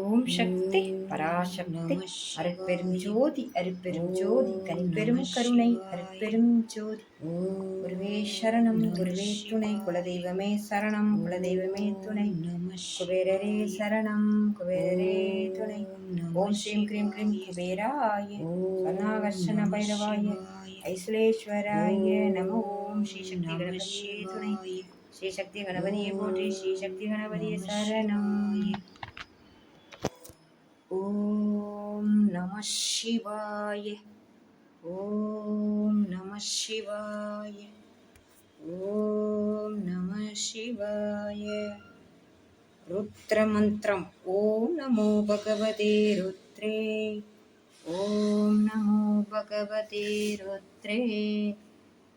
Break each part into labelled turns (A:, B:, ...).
A: ஓம் சக்தி பராசக்தி அருட்பெரும் ஜோதி அருட்பெரும் ஜோதி கனிப்பெரும் கருணை அருட்பெரும் ஜோதி. குருவே சரணம் குருவே துணை குலதெய்வமே சரணம் குலதெய்வமே துணை. குபேரரே சரணம் குபேரரே துணை. ஓம் ஸ்ரீம் கிரீம் கிரீம் குபேராய கருணாகர்ஷண பைரவாய ஐசுலேஸ்வராய நம. ஓம் ஸ்ரீ சக்தி கணபதியே துணை. ஸ்ரீ சக்தி கணபதியை போற்றி ஸ்ரீ சக்தி கணபதியே சரணம். ஓம் நம சிவாய ஓம் நம சிவாய ஓம் நம சிவாய. ருத்ரமந்திரம் ஓம் நமோ பகவதே ருத்ரே ஓம் நமோ பகவதே ருத்ரே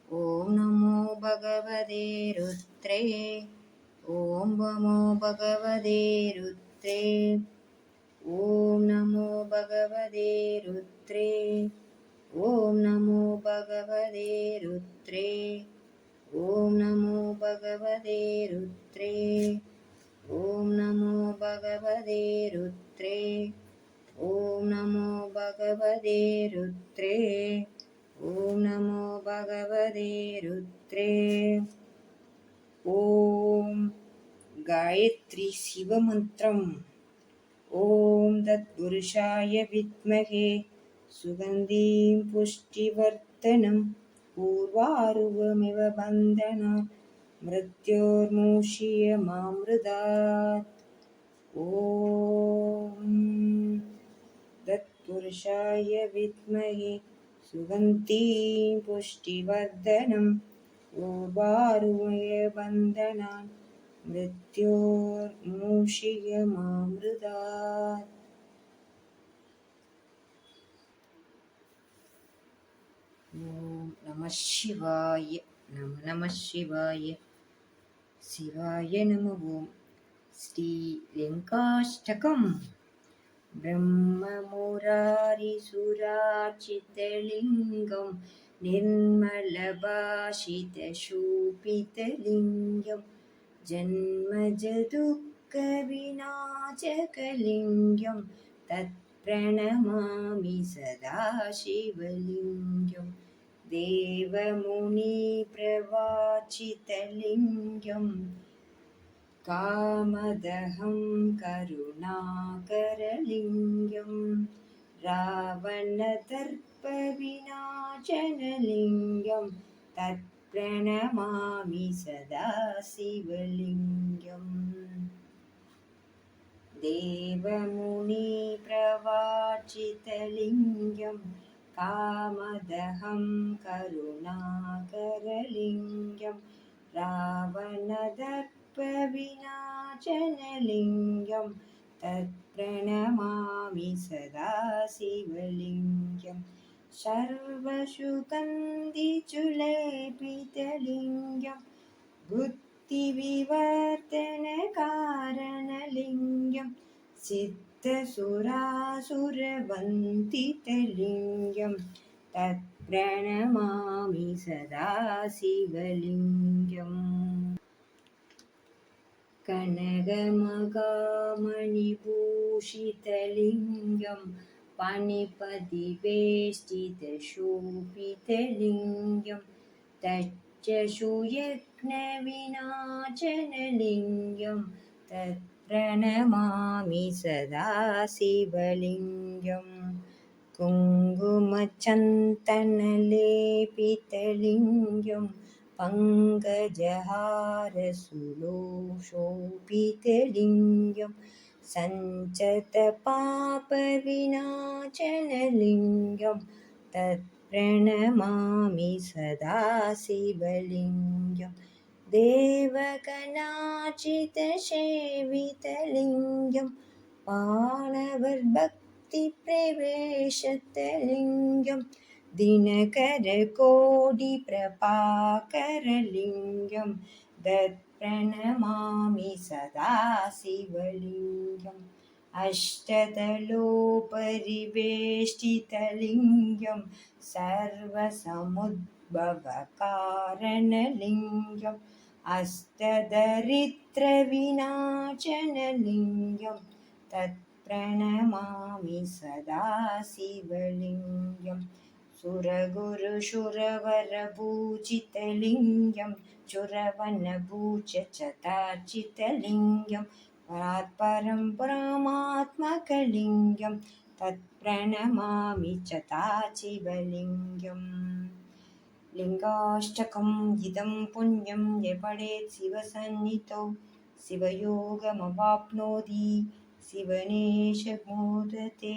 A: ஓம் நமோ பகவதே ருத்ரே ஓம் நமோ பகவதே ருத்ரே. ॐ नमो भगवते रुद्रे। ॐ नमो भगवते रुद्रे। ॐ नमो भगवते रुद्रे। ॐ नमो भगवते रुद्रे। ॐ नमो भगवते रुद्रे। ॐ नमो भगवते रुद्रे। ॐ गायत्री शिवमन्त्रम् ஓம் தத் புருஷாய வித்மகே. சுகந்தீம் புஷ்டிவர்த்தனம். பூர்வாருவமிவ பந்தனாத் மிருத்யோர்மூஷிய மாமிருதாத். ஓம் தத் புருஷாய வித்மகே. சுகந்தீம் புஷ்டிவர்தனம் பூர்வாருவய பந்தனான் मृत्योर्मूषियमामृतात् ॐ नमः शिवाय नम नमः शिवाय शिवाय नम ॐ श्रीलिङ्काष्टकम् ब्रह्ममुरारिसुराचितलिङ्गं निर्मलभाषितशोभितलिङ्गम् जन्मजदुःखविनाशकलिङ्गं तत्प्रणमामि सदा शिवलिङ्गं देवमुनिप्रवाचितलिङ्गं कामदहं करुणाकरलिङ्गं रावणदर्पविनाशनलिङ्गं तत् प्रणमामि सदा शिवलिङ्गम्। देवमुनिप्रवाचितलिङ्गं कामदहं करुणाकरलिङ्गं रावणदर्पविनाशनलिङ्गं तत्प्रणमामि सदा शिवलिङ्गम् सर्वसुगन्धिचुलेपितलिङ्गं बुद्धिविवर्तनकारणलिङ्गं सिद्धसुरासुरवन्दितलिङ्गं तत्प्रणमामि सदा शिवलिङ्गम् पणिपतिवेष्टितशोपितलिङ्गं तच्च शूयज्ञविना च न तत्प्रणमामि सदा शिवलिङ्गं कुङ्गुमचन्तनलेपितलिङ्गं पङ्गजहारसुलोषोपितलिङ्गम् സഞ്ചത പാപവിനാചനലിംഗം തത്പ്രണമാമി സദാ ശിവലിംഗം ദേവകനാചിതശേവിതലിംഗം പാണവർ ഭക്തിപ്രവേശത്തലിംഗം ദിനകരകോടിപ്രഭാകരലിംഗം ദത്ത് प्रणमामि सदा शिवलिङ्गम्। अष्टदलोपरिवेष्टितलिङ्गं सर्वसमुद्भवकारणलिङ्गम्। अस्तदरिद्रविनाचनलिङ्गं तत्प्रणमामि सदा शिवलिङ्गम्। सुरगुरुशुरवरभूजितलिङ्गं चुरवनभूचतार्चितलिङ्गं परात्परं परमात्मकलिङ्गं तत्प्रणमामि ताचिवलिङ्गम् लिङ्गाष्टकम् इदं पुण्यं यपडेत् शिवसन्निधौ शिवयोगमवाप्नोति शिवनेशमोदते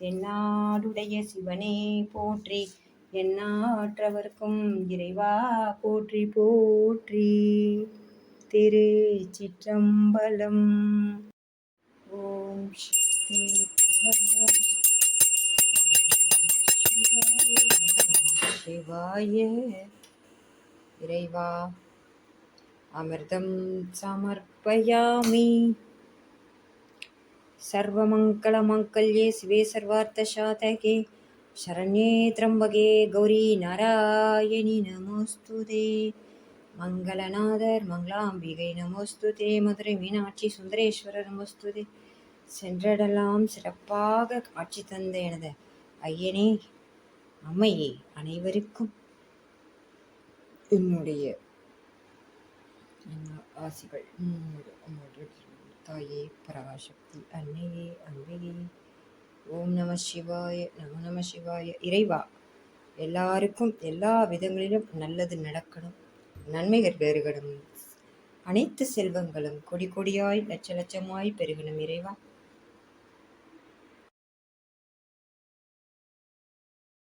A: தென்னாடுடைய சிவனே போற்றி எண்ணாற்றவர்க்கும் இறைவா போற்றி போற்றி. திரு சிற்றம்பலம். ஓம் சிவாய இறைவா. அமிர்தம் சமர்ப்பயாமி. सर्वमङ्गलमङ्गल्ये शिवे सर्वार्थसाधके शरण्ये त्र्यम्बके गौरी नारायणि नमोऽस्तु ते மங்களநாதர் மங்களாம்பிகை நமோஸ்து தே மதுரை மீனாட்சி சுந்தரேஸ்வரர் நமோஸ்து தே சென்றடலாம் சிறப்பாக காட்சி தந்த எனது ஐயனே அம்மையே அனைவருக்கும் என்னுடைய என்ன ஆசிகள் உம்மோடு உம்மோடு தாயே பராசக்தி அன்னையே அம்பையே ஓம் நம சிவாய நம நம சிவாய இறைவா எல்லாருக்கும் எல்லா விதங்களிலும் நல்லது நடக்கணும் நன்மைகள் பெருகணும் அனைத்து செல்வங்களும் கொடி கொடியாய் லட்ச லட்சமாய் பெருகணும் இறைவா